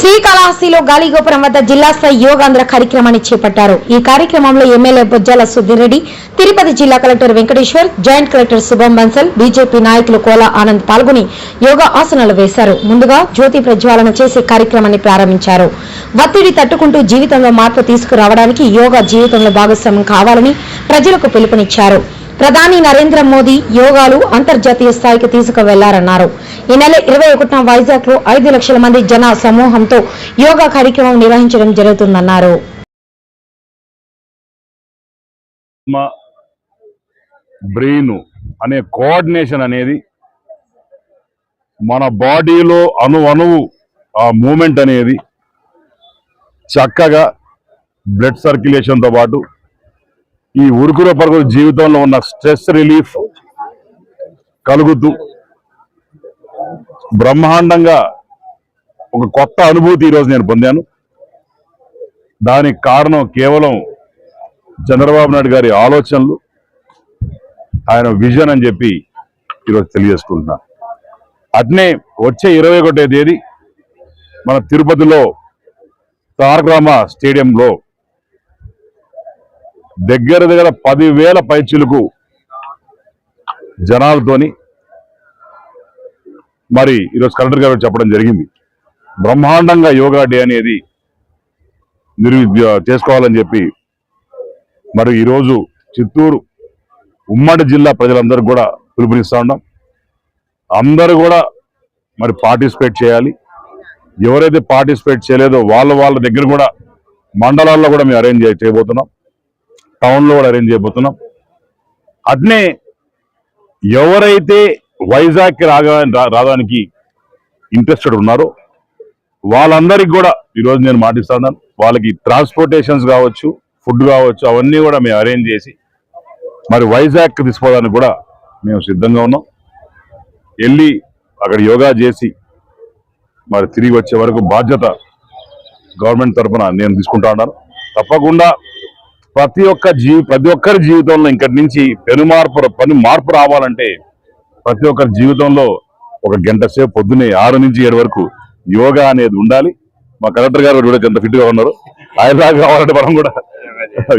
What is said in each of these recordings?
శ్రీకాళహస్తిలో గాలిగోపురం వద్ద జిల్లా స్థాయి యోగాంధ్ర కార్యక్రమాన్ని చేపట్టారు. ఈ కార్యక్రమంలో ఎమ్మెల్యే బొజ్జాల సుధిరెడ్డి తిరుపతి జిల్లా collector Venkateswar joint collector Shubham Bansal BJP నాయకులు కోలా ఆనంద్ పాల్గొని యోగా ఆసనాలు వేశారు. ముందుగా జ్యోతి ప్రజ్వాలన చేసే కార్యక్రమాన్ని ప్రారంభించారు. ఒత్తిడి తట్టుకుంటూ జీవితంలో మార్పు తీసుకురావడానికి యోగా జీవితంలో భాగస్వామ్యం కావాలని ప్రజలకు పిలుపునిచ్చారు. ప్రధాని నరేంద్ర మోదీ యోగాలు అంతర్జాతీయ స్థాయికి తీసుకువెళ్ళారన్నారు. ఈ నెల ఇరవై ఒకటిన వైజాగ్లో ఐదు లక్షల మంది జన సమూహంతో యోగా కార్యక్రమం నిర్వహించడం జరుగుతుందన్నారు. బ్రెయిన్ అనే కోఆర్డినేషన్ అనేది మన బాడీలో అణు అణువు ఆ మూమెంట్ అనేది చక్కగా బ్లడ్ సర్క్యులేషన్తో పాటు ఈ ఉరుకుల పరుగుల జీవితంలో ఉన్న స్ట్రెస్ రిలీఫ్ కలుగుతూ బ్రహ్మాండంగా ఒక కొత్త అనుభూతి ఈరోజు నేను పొందాను. దానికి కారణం కేవలం చంద్రబాబు నాయుడు గారి ఆలోచనలు ఆయన విజన్ అని చెప్పి ఈరోజు తెలియజేసుకుంటున్నా. అట్నే వచ్చే ఇరవై ఒకటో తేదీ మన తిరుపతిలో తారక్రామ స్టేడియంలో దగ్గర దగ్గర పదివేల పైచులకు జనాలతోని మరి ఈరోజు కలెక్టర్ గారు చెప్పడం జరిగింది. బ్రహ్మాండంగా యోగా డే అనేది నిర్వి చేసుకోవాలని చెప్పి మరి ఈరోజు చిత్తూరు ఉమ్మడి జిల్లా ప్రజలందరూ కూడా పిలుపునిస్తూ ఉన్నాం. అందరూ కూడా మరి పార్టిసిపేట్ చేయాలి. ఎవరైతే పార్టిసిపేట్ చేయలేదో వాళ్ళ వాళ్ళ దగ్గర కూడా మండలాల్లో కూడా మేము అరేంజ్ చేయబోతున్నాం. టౌన్లో కూడా అరేంజ్ చేయబోతున్నాం. అట్నే ఎవరైతే వైజాగ్కి రాగా రా- రావడానికి ఇంట్రెస్టెడ్ ఉన్నారో వాళ్ళందరికీ కూడా ఈరోజు నేను మాటిస్తున్నాను వాళ్ళకి ట్రాన్స్పోర్టేషన్స్ కావచ్చు ఫుడ్ కావచ్చు అవన్నీ కూడా మేము అరేంజ్ చేసి మరి వైజాగ్కి తీసుకోవడానికి కూడా మేము సిద్ధంగా ఉన్నాం. వెళ్ళి అక్కడ యోగా చేసి మరి తిరిగి వచ్చే వరకు బాధ్యత గవర్నమెంట్ తరఫున నేను తీసుకుంటా ఉన్నాను. తప్పకుండా ప్రతి ఒక్క జీవి ప్రతి ఒక్కరి జీవితంలో ఇక్కడి నుంచి పెను మార్పు పని మార్పు రావాలంటే ప్రతి ఒక్కరి జీవితంలో ఒక గంట సేపు పొద్దున్నే ఆరు నుంచి ఏడు వరకు యోగా అనేది ఉండాలి. మా కలెక్టర్ గారు కూడా ఎంత ఫిట్గా ఉన్నారు. ఆయన దాకా కావాలంటే మనం కూడా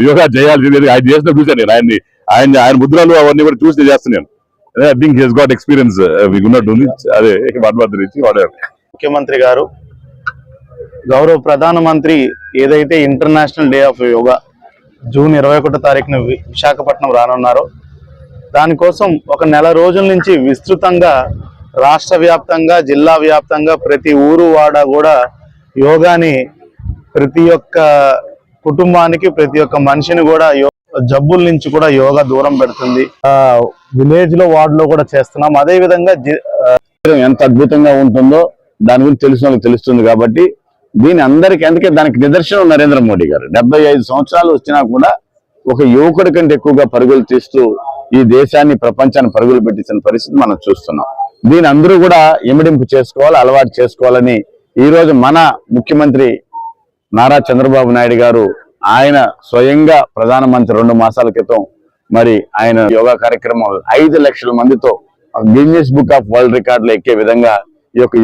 యోగా చేయాల్సింది ఆయన చేసిన చూశాను నేను. ఆయన్ని ఆయన ఆయన ముద్రలు అవన్నీ కూడా చూసి చేస్తున్నాను. I think he's got experience ఉన్నట్టు ఉంది అదే వాటి uh, నుంచి వాడే ముఖ్యమంత్రి గారు గౌరవ ప్రధానమంత్రి ఏదైతే International Day of Yoga June ఇరవై ఒకటో తారీఖున విశాఖపట్నం రానున్నారు. దానికోసం ఒక నెల రోజుల నుంచి విస్తృతంగా రాష్ట్ర వ్యాప్తంగా జిల్లా వ్యాప్తంగా ప్రతి ఊరు వాడ కూడా యోగాని ప్రతి ఒక్క కుటుంబానికి ప్రతి ఒక్క మనిషిని కూడా యో- జబ్బుల నుంచి కూడా యోగా దూరం పెడుతుంది. విలేజ్లో వార్డ్లో కూడా చేస్తున్నాం. అదే విధంగా ఎంత అద్భుతంగా ఉంటుందో దాని గురించి తెలిసిన వాళ్ళకి తెలుస్తుంది కాబట్టి దీని అందరికి అందుకే దానికి నిదర్శనం నరేంద్ర మోడీ గారు. డెబ్బై ఐదు సంవత్సరాలు వచ్చినా కూడా ఒక యువకుడి కంటే ఎక్కువగా పరుగులు తీస్తూ ఈ దేశాన్ని ప్రపంచాన్ని పరుగులు పెట్టించిన పరిస్థితి మనం చూస్తున్నాం. దీని అందరూ కూడా ఇమడింపు చేసుకోవాలి అలవాటు చేసుకోవాలని ఈ రోజు మన ముఖ్యమంత్రి నారా చంద్రబాబు నాయుడు గారు ఆయన స్వయంగా ప్రధానమంత్రి రెండు మాసాల క్రితం మరి ఆయన యోగా కార్యక్రమం ఐదు లక్షల మందితో గిన్నెస్ బుక్ ఆఫ్ వరల్డ్ రికార్డులు ఎక్కే విధంగా ఈ యొక్క